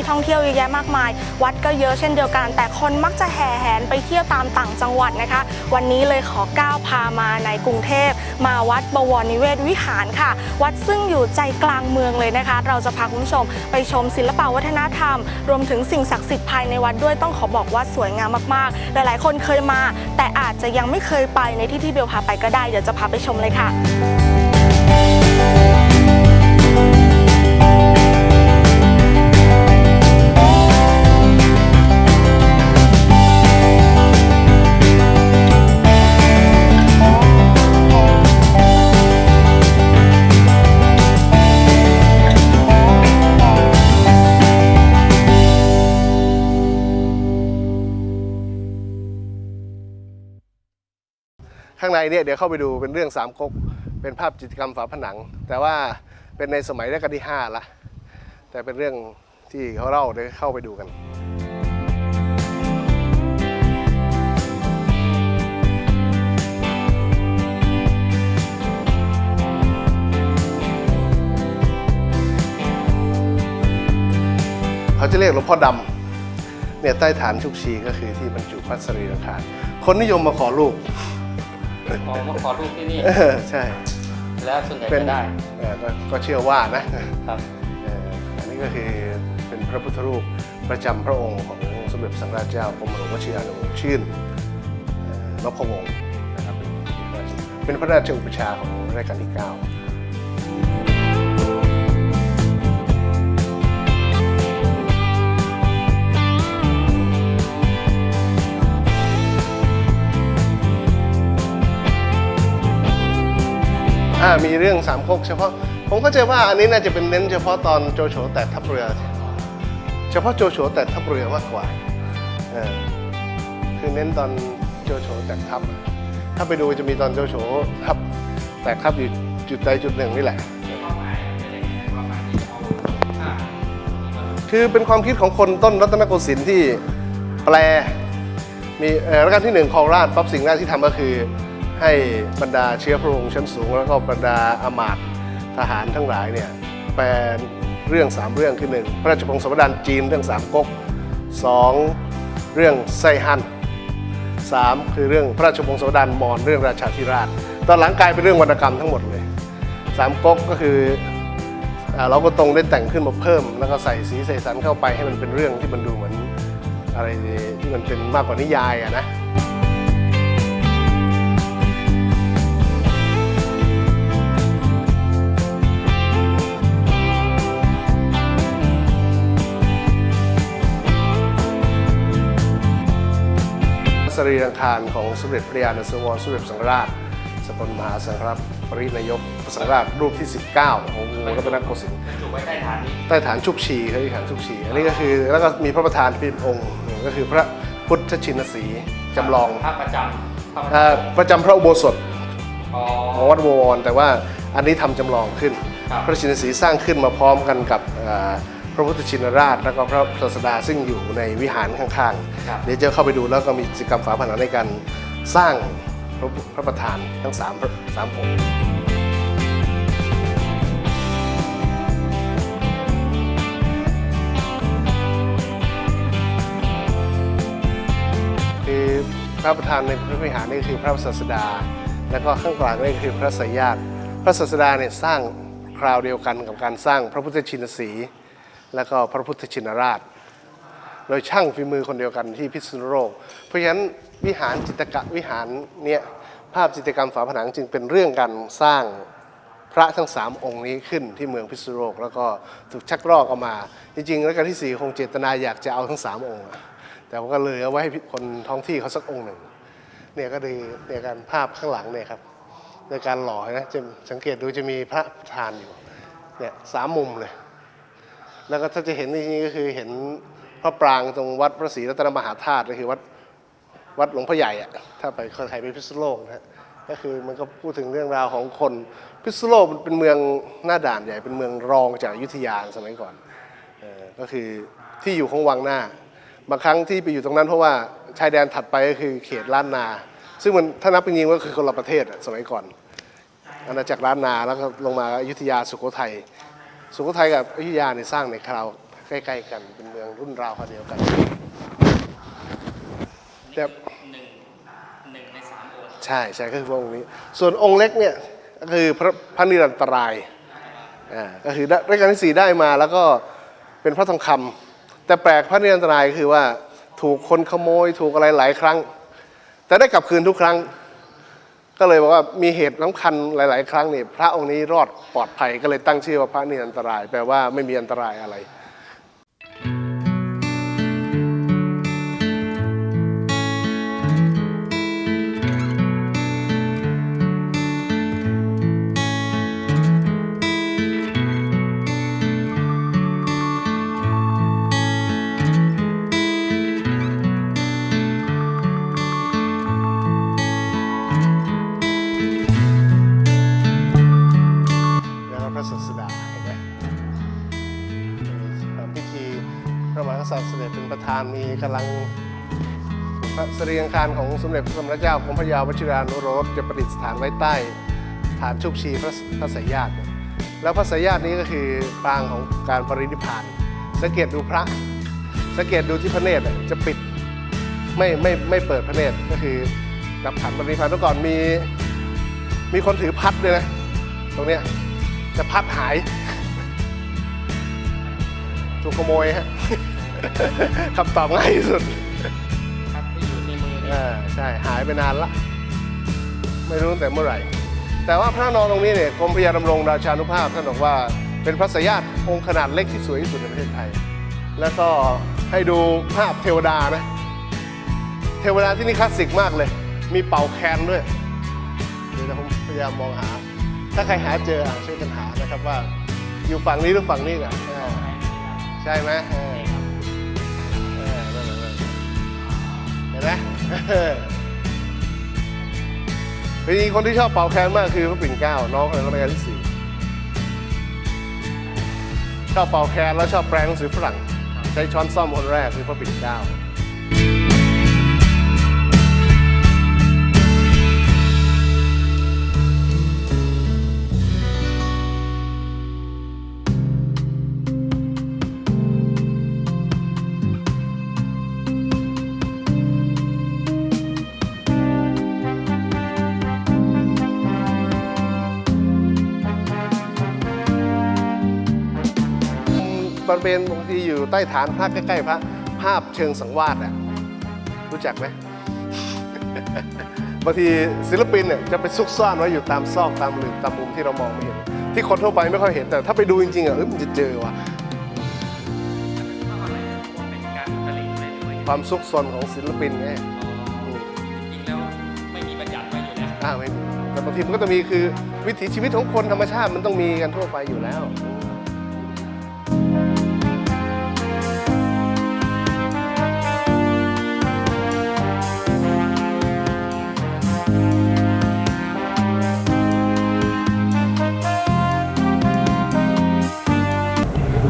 ที่ท่องเที่ยวเยอะแยะมากมาย วัดก็เยอะเช่นเดียวกัน แต่คนมักจะแห่แหนไปเที่ยวตามต่างจังหวัดนะคะ วันนี้เลยขอก้าวพามาในกรุงเทพ มาวัดบวรนิเวศวิหารค่ะ วัดซึ่งอยู่ใจกลางเมืองเลยนะคะ เราจะพาคุณผู้ชมไปชมศิลปวัฒนธรรม รวมถึงสิ่งศักดิ์สิทธิ์ภายในวัดด้วยต้องขอบอกว่าสวยงามมากๆ หลายๆ คนเคยมา แต่อาจจะยังไม่เคยไปในที่ที่เบลพาไปก็ได้เดี๋ยวจะพาไปชมเลยค่ะ เนี่ยเดี๋ยวเข้าไปดูเป็นเรื่องสามก๊กเป็นภาพจิตรกรรมฝาผนัง แต่ว่าเป็นในสมัยรัชกาลที่5ละแต่เป็นเรื่องที่เขาเล่าเดี๋ยวเข้าไปดูกันเขาจะเรียกหลวงพ่อดำเนี่ยใต้ฐานชุกชีก็คือที่บรรจุพระสรีระคารคนนิยมมาขอรูป ขอมาขอรูปที่นี่ เออใช่ แล้วส่วนใหญ่เป็นจะได้เออก็ก็เชื่อว่านะครับเอออันนี้ก็คือเป็นพระพุทธรูปประจำพระองค์ของสมเด็จสังฆราชเจ้ากรมหลวงวชิรานุวงศ์ชื่นเอ่อนพวงศ์นะครับเป็นเป็นพระราชอุปชฌาย์ของรัชกาลที่9 อ่ามีเรื่องสามก๊กเฉพาะ ผมเข้าใจว่าอันนี้น่าจะเป็นเน้นเฉพาะตอนโจโฉแตกทัพเรือ เฉพาะโจโฉแตกทัพเรือมากกว่าเออคือเน้นตอนโจโฉแตกทัพ ถ้าไปดูจะมีตอนโจโฉทัพแตกทัพอยู่จุดใดจุดหนึ่งนี่แหละ คือเป็นความคิดของคนต้นรัตนโกสินทร์ที่แปล มีรัชกาลที่หนึ่งครองราชปั๊บสิ่งแรกที่ทำก็คือ ให้บรรดาเชื้อพระองค์ชั้นสูง แล้วก็บรรดาอามาตย์ทหารทั้งหลายเนี่ยแปลเรื่องสามเรื่องคือหนึ่งพระราชพงศาวดารจีนเรื่องสามก๊กสองเรื่องไซฮั่นสามคือเรื่องพระราชพงศาวดารมอญเรื่องราชาธิราช ตอนหลังกลายเป็นเรื่องวรรณกรรมทั้งหมดเลยสามก๊กก็คือเราก็ตรงได้แต่งขึ้นมาเพิ่ม แล้วก็ใส่สีใส่สันเข้าไปให้มันเป็นเรื่องที่มันดูเหมือนอะไรที่มันเป็นมากกว่านิยายอะนะ รีรังคารของสมเด็จพระยาณสังวรสมเด็จสังฆราชสกลมหาสังฆราชปรินายกสังฆราชรูปที่ 19 ของกรุงรัตนโกสินทร์จุใไว้ใต้ฐานนี้ใต้ฐานชุกชีเขาเรียกฐานชุกชี อันนี้ก็คือแล้วก็มีพระประธานเป็นองค์ก็คือพระพุทธชินสีจำลองภาพประจำประจเอ่อประจำพระอุโบสถของวัดวรแต่ว่าอันนี้ทำจำลองขึ้น พระชินสีสร้างขึ้นมาพร้อมกันกับ ระพุทธชินราชแล้วก็พระศาสดาซึ่งอยู่ในวิหารข้างๆ เดี๋ยวจะเข้าไปดูแล้วก็มีกิจกรรมฝาผนังในการสร้างพระพระประธานทั้งสามพระสามองค์คือพระประธานในพระวิหารนี่คือพระศาสดา แล้วก็ข้างกลางนี่คือพระสายญาติพระศาสดาเนี่ยสร้างคราวเดียวกันกับการสร้างพระพุทธชินสีห์ แล้วก็พระพุทธชินราช โดยช่างฝีมือคนเดียวกันที่พิษณุโลก เพราะฉะนั้นวิหารจิตรกะวิหารเนี่ยภาพจิตรกรรมฝาผนังจึงเป็นเรื่องการสร้างพระทั้งสามองค์นี้ขึ้นที่เมืองพิษณุโลก แล้วก็ถูกชักลอกเออกมา จริงๆ แล้วการที่สี่คงเจตนาอยากจะเอาทั้งสามองค์ แต่ว่าก็เลยเอาไว้ให้คนท้องที่เขาสักองค์หนึ่งเนี่ยก็ดีเนี่ยการภาพข้างหลังเนี่ยครับในการหล่อนะจะสังเกตดูจะมีพระประธานอยู่เนี่ยสามมุมเลย แล้วก็ถ้าจะเห็นจริงๆก็คือเห็นพระปรางตรงวัดพระศรีรัตนมหาธาตุก็คือวัดวัดหลวงพ่อใหญ่อะถ้าไปคนไทยไปพิษณุโลกนะฮะก็คือมันก็พูดถึงเรื่องราวของคนพิษณุโลกมันเป็นเมืองหน้าด่านใหญ่เป็นเมืองรองจากอยุธยาสมัยก่อนเออก็คือที่อยู่ของวังหน้าบางครั้งที่ไปอยู่ตรงนั้นเพราะว่าชายแดนถัดไปก็คือเขตล้านนา ซึ่งมันถ้านับเป็นจริงก็คือคนละประเทศอะสมัยก่อนอาณาจักรล้านนาแล้วก็ลงมาอยุธยาสุโขทัย สุโขทัยกับอยุธยาเนี่ยสร้างในคราวใกล้ๆกันเป็นเมืองรุ่นราวคราวเดียวกันแต่หนึ่งหนึ่งในสามองค์ใช่ใช่ก็คือพระองค์นี้ ส่วนองค์เล็กเนี่ยก็คือพระพระนิรันตรายอ่าก็คือได้รัชกาลที่สี่ได้มาแล้วก็เป็นพระทองคำแต่แปลกพระนิรันตรายก็คือว่าถูกคนขโมยถูกอะไรหลายครั้ง แต่ได้กลับคืนทุกครั้ง ก็เลยบอกว่ามีเหตุสำคัญหลาย ๆ ครั้งนี่พระองค์นี้รอดปลอดภัยก็เลยตั้งชื่อว่าพระนิรันตราย แปลว่าไม่มีอันตรายอะไร ด็จเป็นประธามีกำลังพระสรีรังคารของสมเด็จพระสัมมาเจ้ากรมพระยาวชิรานุโรธจะประดิษฐานไว้ใต้ ฐานชุกชีพระพระสายญาติแล้วพระสายญาตินี้ก็คือปางของการปรินิพานสังเกตดูพระ สังเกตดูที่พระเนตรจะปิดไม่ไม่ไม่เปิดพระเนตรก็คือดับขันปรินิพพานเมื่อก่อนมีมีคนถือพัดด้วยนะตรงเนี้ยจะพัดหาย ถูกขโมยฮะ คำตอบง่ายที่สุดครับที่อยู่ในมือเนี่ยอ่าใช่หายไปนานละ ไม่รู้ตั้งแต่เมื่อไหร่ แต่ว่าพระนอนตรงนี้เนี่ยกรมพระยาดำรงราชานุภาพท่านบอกว่าเป็นพระสยาตองค์ขนาดเล็กที่สวยที่สุดในประเทศไทย แล้วก็ให้ดูภาพเทวดานะเทวดาที่นี่คลาสสิกมากเลย มีเป่าแคนด้วยเดี๋ยวผมพยายามมองหา ถ้าใครหาเจออะช่วยกันหานะครับว่า อยู่ฝั่งนี้หรือฝั่งนี้กันอ่าใช่ไหมเออ ห็นไหมเป็นอีกคนที่ชอบเป่าแคนมากคือพระปิ่นเกล้าน้องคนรัชกาลที่สี่ชอบเป่าแคนแล้วชอบแปลงหนังสือฝรั่ง ใช้ช้อนซ่อมคนแรกคือพระปิ่นเกล้า มันเป็นบางทีอยู่ใต้ฐานพระใกล้ๆพระภาพเชิงสังวาสอะรู้จักไหมบางทีศิลปินเนี่ยจะไปซุกซ่อนไว้อยู่ตามซอกตามหลืมตามมุมที่เรามองไม่เห็น ที่คนทั่วไปไม่ค่อยเห็นแต่ถ้าไปดูจริงๆอะเอ้ยมันจะเจอว่ะเพราะอะไรเพราะว่าเป็นการผลิตไม่ด้วยความซุกซนของศิลปินไงจริงๆแล้วไม่มีบัญญัติไว้อยู่แล้วอ่าไม่มีแต่บางทีมันก็จะมีคือวิถีชีวิตของคนธรรมชาติมันต้องมีกันทั่วไปอยู่แล้ว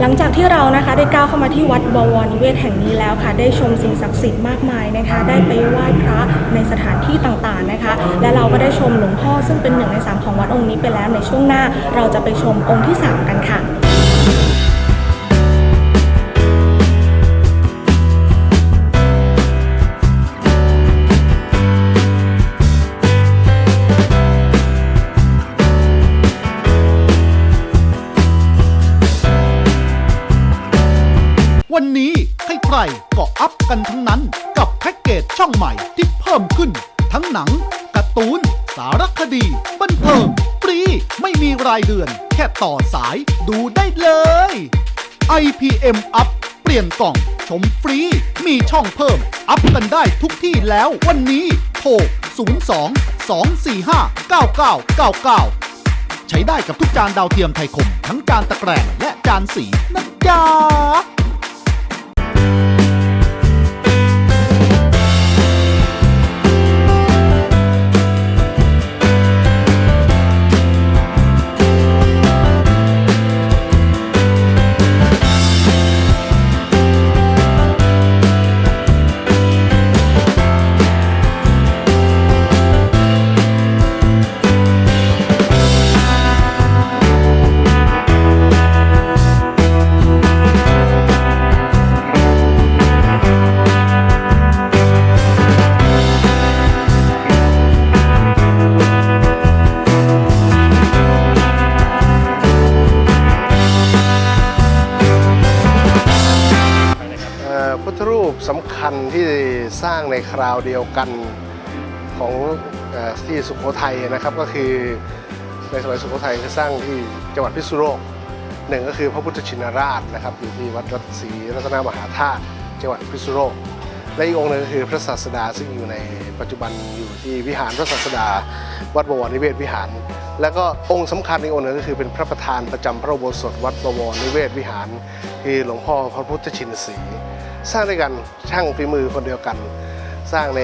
หลังจากที่เรานะคะได้ก้าวเข้ามาที่วัดบวรนิเวศแห่งนี้แล้วค่ะ ได้ชมสิ่งศักดิ์สิทธิ์มากมายนะคะ ได้ไปไหว้พระในสถานที่ต่างๆนะคะ และเราก็ได้ชมหลวงพ่อซึ่งเป็นหนึ่งในสามของวัดองค์นี้ไปแล้วในช่วงหน้า เราจะไปชมองค์ที่สามกันค่ะ อัพกันทั้งนั้นกับแพ็กเกจช่องใหม่ที่เพิ่มขึ้น ทั้งหนังการ์ตูน สารคดี บันเทิงฟรีไม่มีรายเดือน แค่ต่อสายดูได้เลย IPM Up เปลี่ยนกล่อง ชมฟรี มีช่องเพิ่ม อัพกันได้ทุกที่แล้ววันนี้โทร 02 245 9999 ใช้ได้กับทุกจานดาวเทียมไทยคม ทั้งจานตะแกรงและจานสีนะจ๊ะ พิษณุโลกหนึ่งก็คือพระพุทธชินราชนะครับอยู่ที่วัดรัตศรีรัตนมหาธาตุจังหวัดพิษณุโลกและอีกองค์หนึ่งก็คือพระศาสดาซึ่งอยู่ในปัจจุบันอยู่ที่วิหารพระศาสดา วัดบวรนิเวศวิหาร แล้วก็องค์สำคัญอีกองค์หนึ่งก็คือเป็นพระประธานประจำพระโบสถวัดบวรนิเวศวิหาร คือหลวงพ่อพระพุทธชินสีสร้างด้วยกันช่างฝีมือคนเดียวกัน สร้างใน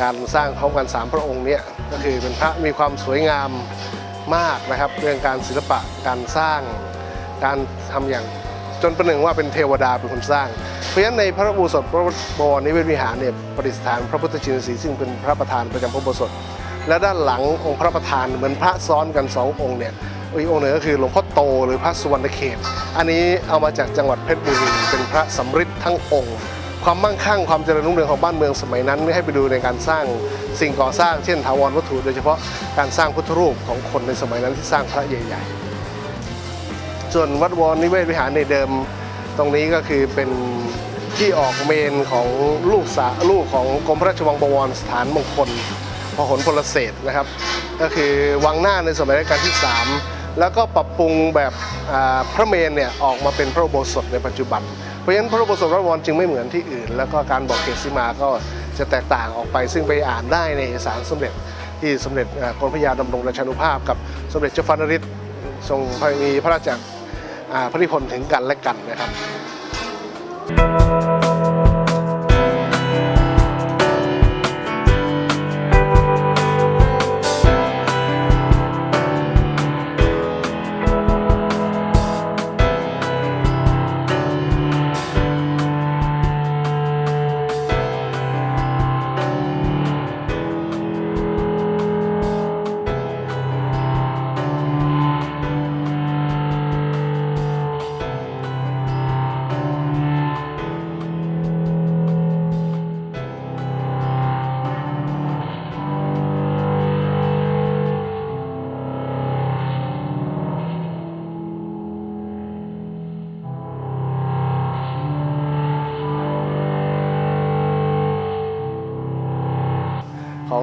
การสร้างพร้อมกันสามพระองค์เนี้ก็คือเป็นพระมีความสวยงาม มากนะครับ เรื่องการศิลปะการสร้าง การทำอย่างจนประหนึ่งว่าเป็นเทวดาเป็นคนสร้าง เพราะฉะนั้นในพระอุโบสถพระบวรนิเวศวิหารเนี่ยประดิษฐานพระพุทธชินสีห์ซึ่งเป็นพระประธานประจำพระอุโบสถและด้านหลังองค์พระประธานเหมือนพระซ้อนกันสององค์เนี่ยอีกองค์หนึ่งก็คือหลวงพ่อโตหรือพระสุวรรณเขต อันนี้เอามาจากจังหวัดเพชรบุรีเป็นพระสำริดทั้งองค์ ความมั่งคั่งความเจริญรุ่งเรืองของบ้านเมืองสมัยนั้นให้ไปดูในการสร้างสิ่งก่อสร้าง เช่นถาวรวัตถุ โดยเฉพาะการสร้างพุทธรูปของคนในสมัยนั้นที่สร้างพระใหญ่ ๆ ส่วนวัดวรนิเวศวิหารในเดิม ตรงนี้ก็คือเป็นที่ออกเมนของลูกสาลูกของกรมพระราชวังบวรสถานมงคลพหลพลเศรษฐ์นะครับ ก็คือวังหน้าในสมัยรัชกาลที่ 3 แล้วก็ปรับปรุงแบบพระเมนเนี่ยออกมาเป็นพระโบสถในปัจจุบัน เพราะฉะนั้นพระอุโบสถวัดบวรจึงไม่เหมือนที่อื่น แล้วก็การบอกเกศสิมาก็จะแตกต่างออกไป ซึ่งไปอ่านได้ในเอกสารสมเด็จที่สมเด็จกรมพระยาดำรงราชานุภาพ กับสมเด็จเจ้าฟ้านริศทรงมีพระราชาพระนิพนธ์ถึงกันและกันนะครับ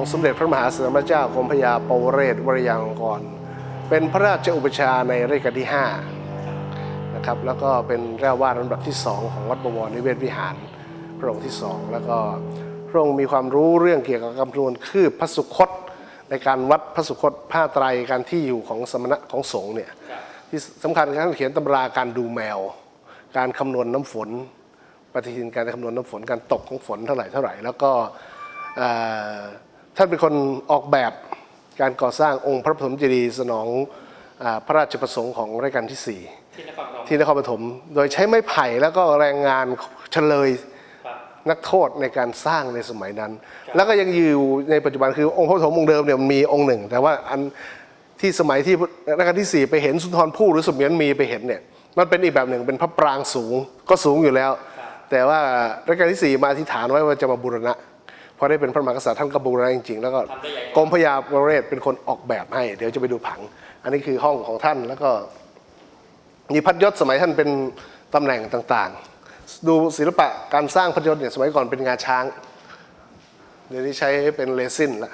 ของสมเด็จพระมหาเสมณเจ้ากรมพระยาปวเรศวรยางกร เป็นพระราชอุปชาในรัชกาลที่5นะครับแล้วก็เป็นเจ้าวาดลำดับที่ 2 ของวัดบวรนิเวศวิหารพระองค์ที่ 2 แล้วก็พระองค์มีความรู้เรื่องเกี่ยวกับคำนวณคืบพระสุคตในการวัดพระสุคตผ้าไตรการที่อยู่ของสมณะของสงฆ์เนี่ยที่สำคัญคือท่านเขียนตำราการดูแมว การคำนวณน้ำฝน ปฏิทินการคำนวณน้ำฝนการตกของฝนเท่าไหร่เท่าไหร่ แล้วก็ ท่านเป็นคนออกแบบการก่อสร้างองค์พระปฐมเจดีย์สนองอาพระราชประสงค์ของรัชกาลที่ที่นครพนม4ที่นครปฐมโดยใช้ไม้ไผ่แล้วก็แรงงานเฉลยครับนักโทษในการสร้างในสมัยนั้น แล้วก็ยังอยู่ในปัจจุบันคือองค์พระปฐมองค์เดิมเนี่ยมันมีองค์หนึ่ง แต่ว่าอันที่สมัยที่รัชกาลที่ 4 ไปเห็นสุนทรภู่หรือสมเด็จมีไปเห็นเนี่ยมันเป็นอีกแบบหนึ่งเป็นพระปรางสูงก็สูงอยู่แล้ว แต่ว่ารัชกาลที่ 4 มาอธิษฐานไว้ว่าจะมาบูรณะ พอได้เป็นพระมหากษัตริย์ท่านก็บูรณะจริงๆ แล้วก็กรมพระยาปวเรศเป็นคนออกแบบให้ เดี๋ยวจะไปดูผัง อันนี้คือห้องของท่านแล้วก็มีพัดยศสมัยท่านเป็นตำแหน่งต่างๆ ดูศิลปะการสร้างพัดยศเนี่ยสมัยก่อนเป็นงาช้าง เดี๋ยวนี้ใช้เป็นเรซินละ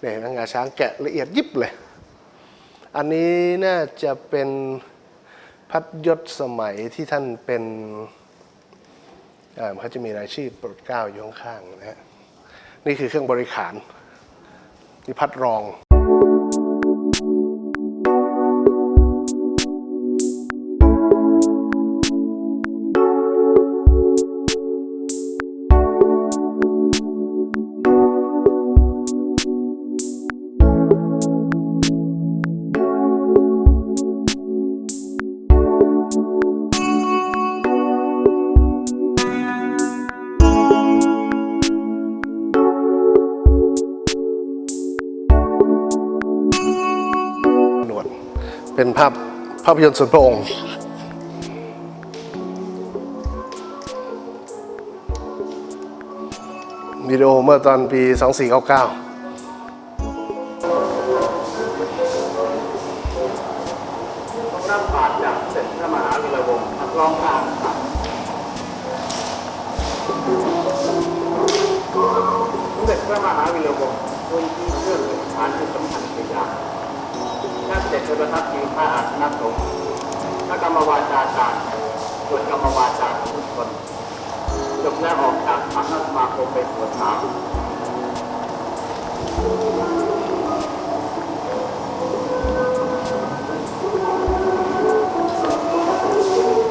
เนี่ยนะงาช้างแกะละเอียดยิบเลย อันนี้น่าจะเป็นพัดยศสมัยที่ท่านเป็นเอ่อเขาจะมีรายชื่อโปรดเกล้าอยู่ข้างๆนะฮะ นี่คือเครื่องบริขารนี่พัดรอง ภาพภาพยนตร์ส่วนพระองค์ วิดีโอเมื่อตอนปี 2499น้ำผ่านจากเสร็จพระมหาวิรวงศ์รองอ่านครับเด็จพระมหาวีระวงศ์พื้นที่เครื่องเป็นฐานที่สำคัญเป็นอย่าง ท่านเสด็จประทับยืนพระอาสนะสงฆ์พระกรรมวาจาจารย์ส่วนกรรมวาจาทุกคนจบแล้วออกจากมหาสมาคมไปตรวจถา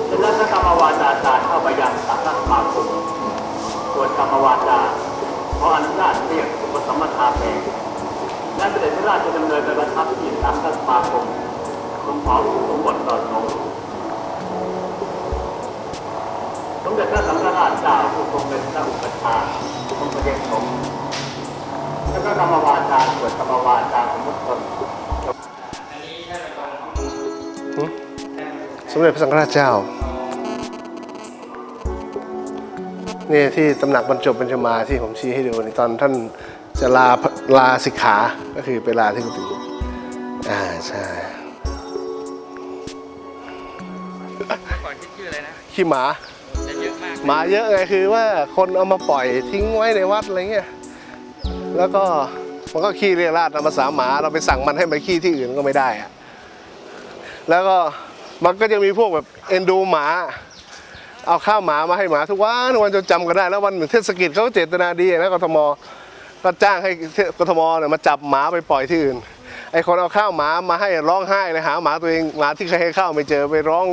จากนั้นพระกรรมวาจาจาร์เข้าไปยังสังฆสมาคมส่วนกรรมวาจาขออนุญาตเรียกอุปสัมมทาเพลงและ เสด็จพระราชดำเนินไปประทับที่สังฆสมาคมทรงขอสมบทต่อสงสมเด็จพระสังฆราชเจ้าผู้ทรงเป็นพระอุปชฌาย์ทรงประเด็นสงฆ์และก็กรรมวาจาส่วนกรรมวาจาของทุกคนสมเด็จพระสังฆราชเจ้านี่ที่ตำหนักบรรจบปัญชมาที่ผมชี้ให้ดูนี่ตอนท่าน จะลาลาสิกขา ก็คือไปลาที่กุฏิอ่าใช่ก่อนคิดชื่ออะไรนะขี้หมาจะเยอะมากหมาเยอะไงคือว่าคนเอามาปล่อยทิ้งไว้ในวัดอะไรเงี้ยแล้วก็มันก็ขี้เรียราดตามภาษาหมาเราไปสั่งมันให้ไปขี้ที่อื่นก็ไม่ได้อะแล้วก็มันก็ยังมีพวกแบบเอ็นดูหมาเอาข้าวหมามาให้หมาทุกวันทุกวันจนจำกันได้ แล้ววันหนึ่งเทศกิจเขาก็เจตนาดีนะกทม ก็จ้างให้กทมเนี่ยมาจับหมาไปปล่อยที่อื่น ไอ้คนเอาข้าวหมามาให้ร้องไห้เลยหาหมาตัวเองหมาที่เคยให้ข้าวไม่เจอไปร้อง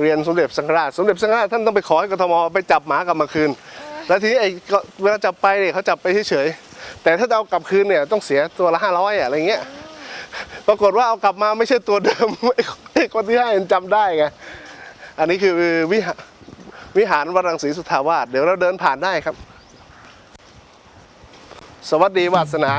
เรียนสมเด็จสังฆราชสมเด็จสังฆราชท่านต้องไปขอให้กทมไปจับหมากลับมาคืน แล้วทีนี้ไอ้เวลาจับไปเนี่ยเขาจับไปเฉยๆแต่ถ้าจะเอากลับคืนเนี่ยต้องเสียตัวละห้าร้อยอะไรเงี้ยปรากฏว่าเอากลับมาไม่ใช่ตัวเดิมไอ้คนที่ให้จำได้ไงอันนี้คือวิหารวิหารวรังศรีสุทธาวาสเดี๋ยวเราเดินผ่านได้ครับ สวัสดีวาสนา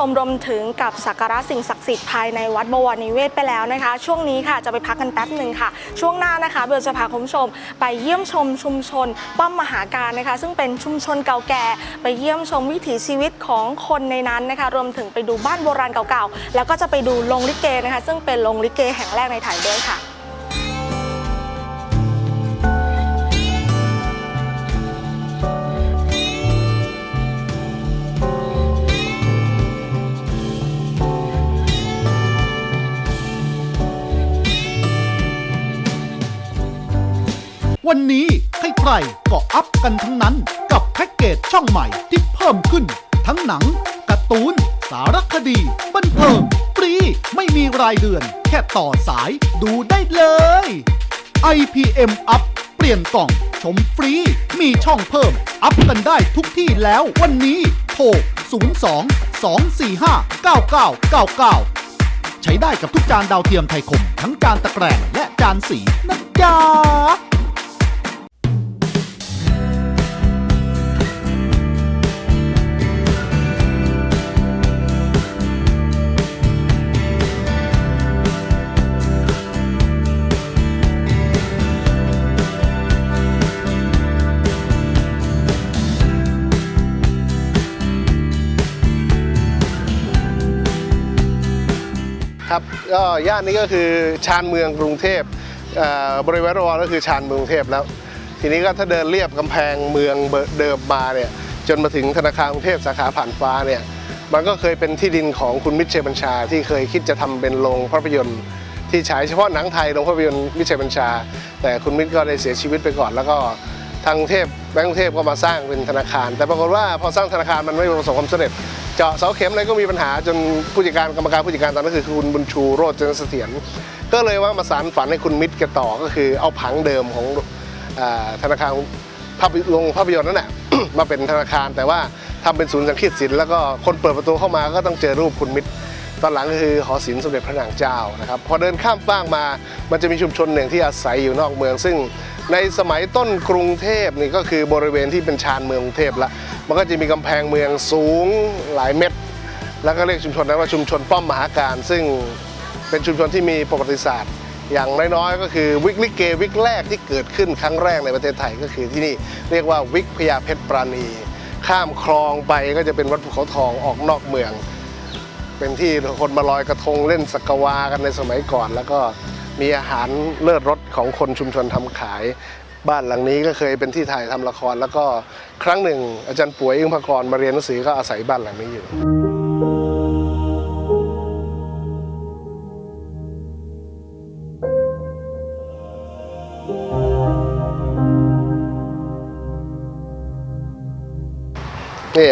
มชมรวมถึงกับสักการะสิ่งศักดิ์สิทธิ์ภายในวัดบวรนิเวศไปแล้วนะคะ ช่วงนี้ค่ะจะไปพักกันแป๊บหนึ่งค่ะ ช่วงหน้านะคะ เบลจะพาคุณผู้ชม ไปเยี่ยมชมชุมชน ป้อมมหาการนะคะ ซึ่งเป็นชุมชนเก่าแก่ ไปเยี่ยมชมวิถีชีวิตของคนในนั้นนะคะ รวมถึงไปดูบ้านโบราณเก่าๆแล้วก็จะไปดูโรงลิเกนะคะ ซึ่งเป็นโรงลิเกแห่งแรกในไทยด้วยค่ะ วันนี้ใครๆก็อัพกันทั้งนั้นกับแพ็กเกจช่องใหม่ที่เพิ่มขึ้น ทั้งหนังการ์ตูน สารคดี บันเทิงฟรี ไม่มีรายเดือน แค่ต่อสายดูได้เลย IPM Up เปลี่ยนกล่อง ชมฟรี มีช่องเพิ่ม อัพกันได้ทุกที่แล้ววันนี้โทร 02 245 9999ใช้ได้กับทุกจานดาวเทียมไทยคม ทั้งจานตะแกรงและจานสีนะจ๊ะ ก็ย่านนี้ก็คือชานเมืองกรุงเทพบริเวณรอบก็คือชานเมืองกรุงเทพแล้ว ทีนี้ก็ถ้าเดินเรียบกำแพงเมืองเดิมมาเนี่ยจนมาถึงธนาคารกรุงเทพสาขาผ่านฟ้าเนี่ยมันก็เคยเป็นที่ดินของคุณมิตรชัยบัญชา ที่เคยคิดจะทำเป็นโรงภาพยนตร์ที่ฉายเฉพาะหนังไทยโรงภาพยนตร์มิตรชัยบัญชา แต่คุณมิตรก็ได้เสียชีวิตไปก่อน แล้วก็ทางกรุงเทพแบงก์กรุงเทพก็มาสร้างเป็นธนาคาร แต่ปรากฏว่าพอสร้างธนาคารมันไม่ประสบความสำเร็จ เจาะเสาเข็มอะไรก็มีปัญหาจนผู้จัดการกรรมการผู้จัดการตอนนั้นคือคุณบุญชูโรจนเสถียรก็เลยว่ามาสารฝันให้คุณมิตรแกต่อก็คือเอาผังเดิมของอธนาคารภาพโรงภาพยนตร์นั่นแหละมาเป็นธนาคารแต่ว่าทำเป็นศูนย์สังคีตศิลป์แล้วก็คนเปิดประตูเข้ามาก็ต้องเจอรูปคุณมิตรตอนหลังก็คือหอศิลป์สมเด็จพระนางเจ้านะครับพอเดินข้ามฟากมามันจะมีชุมชนหนึ่งที่อาศัยอยู่นอกเมือง ซึ่ง ในสมัยต้นกรุงเทพนี่ก็คือบริเวณที่เป็นชานเมืองกรุงเทพละมันก็จะมีกำแพงเมืองสูงหลายเมตร แล้วก็เรียกชุมชนนั้นว่าชุมชนป้อมมหาการ ซึ่งเป็นชุมชนที่มีประวัติศาสตร์ อย่างน้อยๆก็คือวิกลิเกวิกแรกที่เกิดขึ้นครั้งแรกในประเทศไทยก็คือที่นี่เรียกว่าวิกพญาเพชรปราณี ข้ามคลองไปก็จะเป็นวัดภูเขาทองออกนอกเมือง เป็นที่คนมาลอยกระทงเล่นสักกวากันในสมัยก่อนแล้วก็ มีอาหารเลิศรสของคนชุมชนทำขาย บ้านหลังนี้ก็เคยเป็นที่ถ่ายทำละคร แล้วก็ครั้งหนึ่ง อาจารย์ป่วยอึ้งพกรมาเรียนหนังสือก็อาศัยบ้านหลังนี้อยู่นี่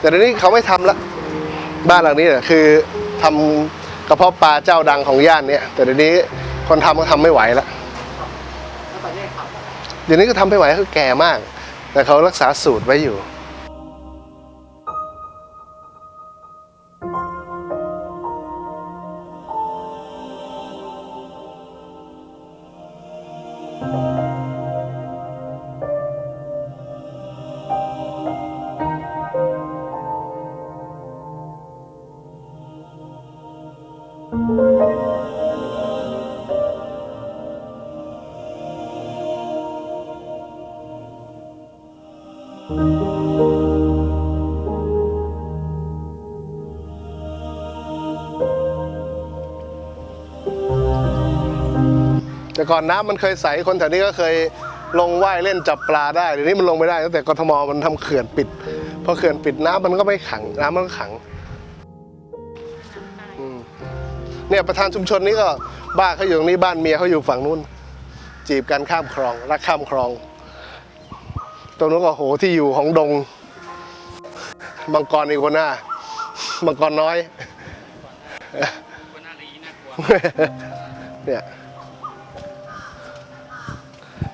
แต่เดี๋ยวนี้เขาไม่ทำละ บ้านหลังนี้เนี่ยคือทำ กระเพาะปลาเจ้าดังของย่านเนี้ยแต่เดี๋ยวนี้คนทำก็ทำไม่ไหวละเดี๋ยวนี้ก็ทำไม่ไหวคือแก่มาก แต่เขารักษาสูตรไว้อยู่ แต่ก่อนน้ำมันเคยใสคนแถวนี้ก็เคยลงว่ายเล่นจับปลาได้เดี๋ยวนี้มันลงไม่ได้ตั้งแต่กทมมันทำเขื่อนปิดพอเขื่อนปิดน้ำมันก็ไม่ขังน้ำมันก็ขังเนี่ยประธานชุมชนนี้ก็บ้านเขาอยู่ตรงนี้บ้านเมียเขาอยู่ฝั่งนู้น จีบกันข้ามคลอง รักข้ามคลอง ตรงนู้นก็โหที่อยู่ของดงมังกรอีกคนหน้ามังกรน้อยเนี่ย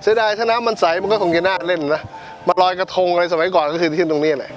เสียดายถ้าน้ำมันใสมันก็คงจะน่าเล่นนะมาลอยกระทงอะไรสมัยก่อนก็คือที่ตรงนี้แหละ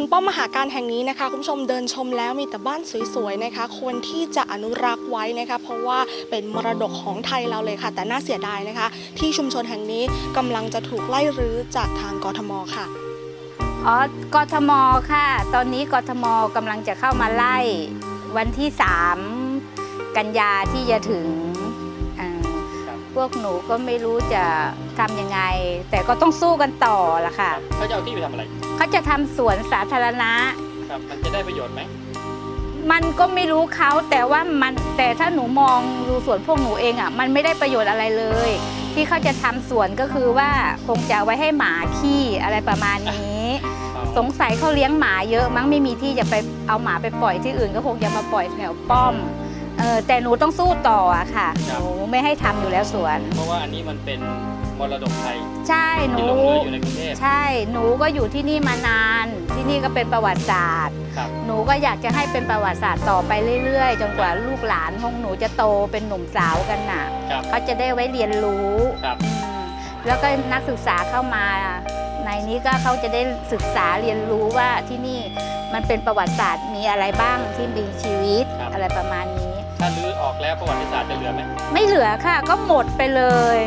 นป้อมมหาการแห่งนี้นะคะคุณผู้ชมเดินชมแล้วมีแต่บ้านสวยๆนะคะควรที่จะอนุรักษ์ไว้นะคะ เพราะว่าเป็นมรดกของไทยเราเลยค่ะ แต่น่าเสียดายนะคะ ที่ชุมชนแห่งนี้กำลังจะถูกไล่รื้อจากทางกทมค่ะอ๋อกทมค่ะ ตอนนี้กทมกำลังจะเข้ามาไล่วันที่ 3 กันยาที่จะถึง พวกหนูก็ไม่รู้จะทำยังไง แต่ก็ต้องสู้กันต่อละค่ะ เขาจะเอาที่ไปทำอะไร เขาจะทำสวนสาธารณะ ครับ มันจะได้ประโยชน์ไหม มันก็ไม่รู้เขาแต่ว่ามันแต่ถ้าหนูมองดูสวนพวกหนูเองอะ มันไม่ได้ประโยชน์อะไรเลย ที่เขาจะทำสวนก็คือว่าคงจะเอาไว้ให้หมาขี้อะไรประมาณนี้ สงสัยเขาเลี้ยงหมาเยอะมั้งไม่มีที่จะไปเอาหมาไปปล่อยที่อื่นก็คงจะมาปล่อยแถวป้อม เออแต่หนูต้องสู้ต่ออะค่ะคหรับนูไม่ให้ทำอยู่แล้วสวน เพราะว่าอันนี้มันเป็นมรดกไทยใช่หนู ที่หลงเหลืออยู่ในกรุงเทพใช่หนูก็อยู่ที่นี่มานาน ที่นี่ก็เป็นประวัติศาสตร์ ครับ หนูก็อยากจะให้เป็นประวัติศาสตร์ต่อไปเรื่อยๆ จนกว่าลูกหลานของหนูจะโตเป็นหนุ่มสาวกันน่ะครับ เขาจะได้ไว้เรียนรู้ครับ อืมแล้วก็นักศึกษาเข้ามา ในนี้ก็เขาจะได้ศึกษาเรียนรู้ว่าที่นี่มันเป็นประวัติศาสตร์มีอะไรบ้างที่มีชีวิตครับ อะไรประมาณนี้ถ้าลื้ อออกแล้วประวัติศาสตร์จะเหลือไหมไม่เหลือค่ะก็หมดไปเลย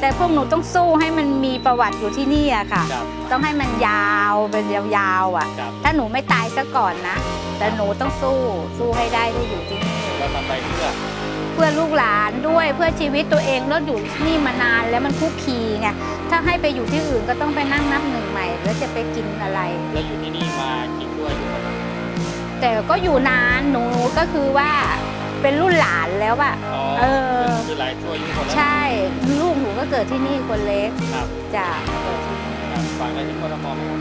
แต่พวกหนูต้องสู้ให้มันมีประวัติอยู่ที่นี่อะค่ะ ครับ ต้องให้มันยาวเป็นยาวๆอะครับ ถ้าหนูไม่ตายซะก่อนนะ แต่หนูต้องสู้สู้ให้ได้ได้อยู่ที่นี่ เราทำไปเพื่อเพื่อลูกหลานด้วยเพื่อชีวิตตัวเองแล้วอยู่ที่นี่มานานแล้วมันคุกคีไงถ้าให้ไปอยู่ที่อื่นก็ต้องไปนั่งนับหนึ่งใหม่ แล้วจะไปกินอะไร เราอยู่ที่นี่มากี่ชั่วอายุครับแต่ก็อยู่นานหนูก็คือว่า เป็นรุ่นหลานแล้วอะอ๋อเออ คือหลายชั่วอายุคนแล้วใช่ ลูกหนูก็เกิดที่นี่คนเล็กครับจ้ะเกิดที่นี่ ครับฟังได้ที่กทมไหมครับ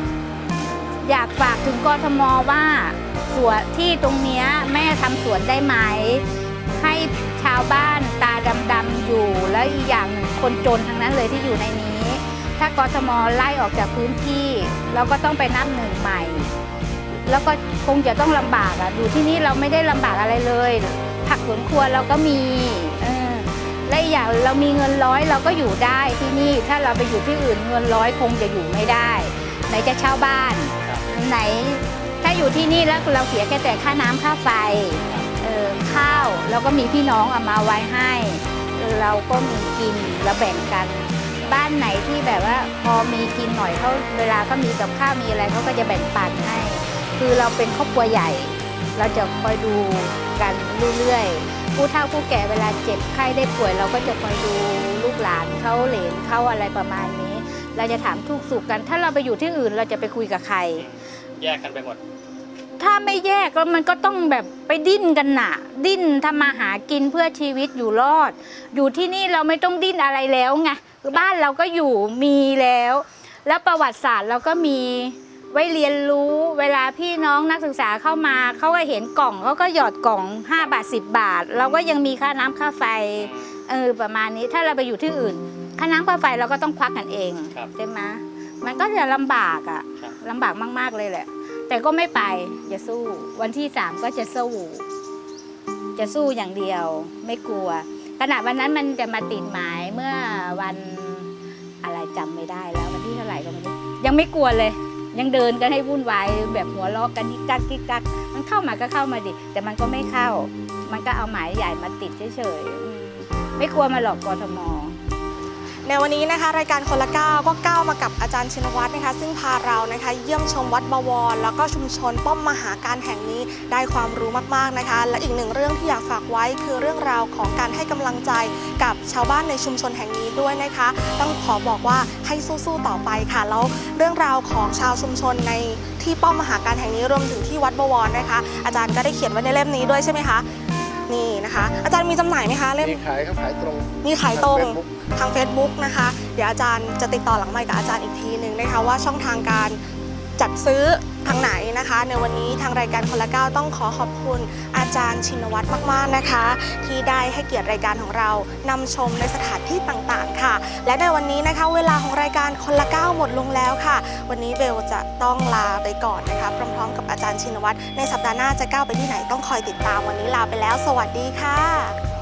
อยากฝากถึงกทมว่า สวนที่ตรงเนี้ยแม่ทำสวนได้ไหม ให้ชาวบ้านตาดำๆอยู่ แล้วอีกอย่างหนึ่งคนจนทั้งนั้นเลยที่อยู่ในนี้ ถ้ากทมไล่ออกจากพื้นที่เราก็ต้องไปนับหนึ่งใหม่ แล้วก็คงจะต้องลำบากอะอยู่ที่นี่เราไม่ได้ลำบากอะไรเลย ผักสวนครัวเราก็มีเออและอีกอย่างเรามีเงินร้อยเราก็อยู่ได้ที่นี่ถ้าเราไปอยู่ที่อื่นเงินร้อยคงจะอยู่ไม่ได้ ไหนจะเช่าบ้านครับไหนถ้าอยู่ที่นี่แล้วเราเสียแค่แต่ค่าน้ำค่าไฟครับเออข้าวเราก็มีพี่น้องเอามาไว้ให้เออเราก็มีกินแล้วแบ่งกัน บ้านไหนที่แบบว่าพอมีกินหน่อยเขาเวลาเขามีกับข้าวมีอะไรเขาก็จะแบ่งปันให้ คือเราเป็นครอบครัวใหญ่ เราจะคอยดูกันเรื่อยๆ ผู้เฒ่าผู้แก่เวลาเจ็บไข้ได้ป่วย เราก็จะคอยดูลูกหลานเขาเหลนเขาอะไรประมาณนี้ เราจะถามทุกสุขกัน ถ้าเราไปอยู่ที่อื่นเราจะไปคุยกับใคร แยกกันไปหมด ถ้าไม่แยกแล้วมันก็ต้องแบบไปดิ้นกันน่ะดิ้นทำมาหากินเพื่อชีวิตอยู่รอด อยู่ที่นี่เราไม่ต้องดิ้นอะไรแล้วไงคือบ้านเราก็อยู่มีแล้ว แล้วประวัติศาสตร์เราก็มี ไว้เรียนรู้เวลาพี่น้องนักศึกษาเข้ามาเขาก็เห็นกล่องเขาก็หยอดกล่อง 5 บาท 10 บาท เราก็ยังมีค่าน้ำค่าไฟเออประมาณนี้ถ้าเราไปอยู่ที่อื่น ค่าน้ำค่าไฟเราก็ต้องควักกันเองครับใช่ไหมมันก็จะลำบากอะครับ ลำบากมาก ๆ เลยแหละ แต่ก็ไม่ไปจะสู้ วันที่สามก็จะสู้ จะสู้อย่างเดียว ไม่กลัวขณะวันนั้นมันจะมาติดหมายเมื่อวันอะไรจำไม่ได้แล้ว วันที่เท่าไหร่ก็ไม่รู้ยังไม่กลัวเลย ยังเดินกันให้วุ่นวายแบบหัวล้อกันกิกกักกิกกักมันเข้ามาก็เข้ามาดิ แต่มันก็ไม่เข้า มันก็เอาหมายใหญ่มาติดเฉยๆไม่กลัวมาหลอกกทม ในวันนี้นะคะรายการคนละก้าวก็ก้าวมากับอาจารย์ชินวัตรนะคะ ซึ่งพาเรานะคะ เยี่ยมชมวัดบวร แล้วก็ชุมชนป้อมมหาการแห่งนี้ได้ความรู้มากๆนะคะ และอีกหนึ่งเรื่องที่อยากฝากไว้คือเรื่องราวของการให้กำลังใจกับชาวบ้านในชุมชนแห่งนี้ด้วยนะคะ ต้องขอบอกว่าให้สู้ๆต่อไปค่ะแล้วเรื่องราวของชาวชุมชนในที่ป้อมมหาการแห่งนี้รวมถึงที่วัดบวรนะคะ อาจารย์ก็ได้เขียนไว้ในเล่มนี้ด้วยใช่ไหมคะ นี่นะคะ อาจารย์มีจำหน่ายไหมคะเล่มมีขายครับขายตรง มีขายตรงทาง Facebook ทาง Facebook นะคะ เดี๋ยวอาจารย์จะติดต่อหลังไมค์กับอาจารย์อีกทีหนึ่งนะคะว่าช่องทางการจัดซื้อ ทางไหนนะคะ ในวันนี้ทางรายการคนละก้าวต้องขอขอบคุณอาจารย์ชินวัตรมาก ๆ นะคะ ที่ได้ให้เกียรติรายการของเรานำชมในสถานที่ต่างๆ ค่ะ และในวันนี้นะคะ เวลาของรายการคนละก้าวหมดลงแล้วค่ะ วันนี้เบลจะต้องลาไปก่อนนะคะพร้อมๆ กับอาจารย์ชินวัตรในสัปดาห์หน้าจะก้าวไปที่ไหนต้องคอยติดตามวันนี้ลาไปแล้ว สวัสดีค่ะ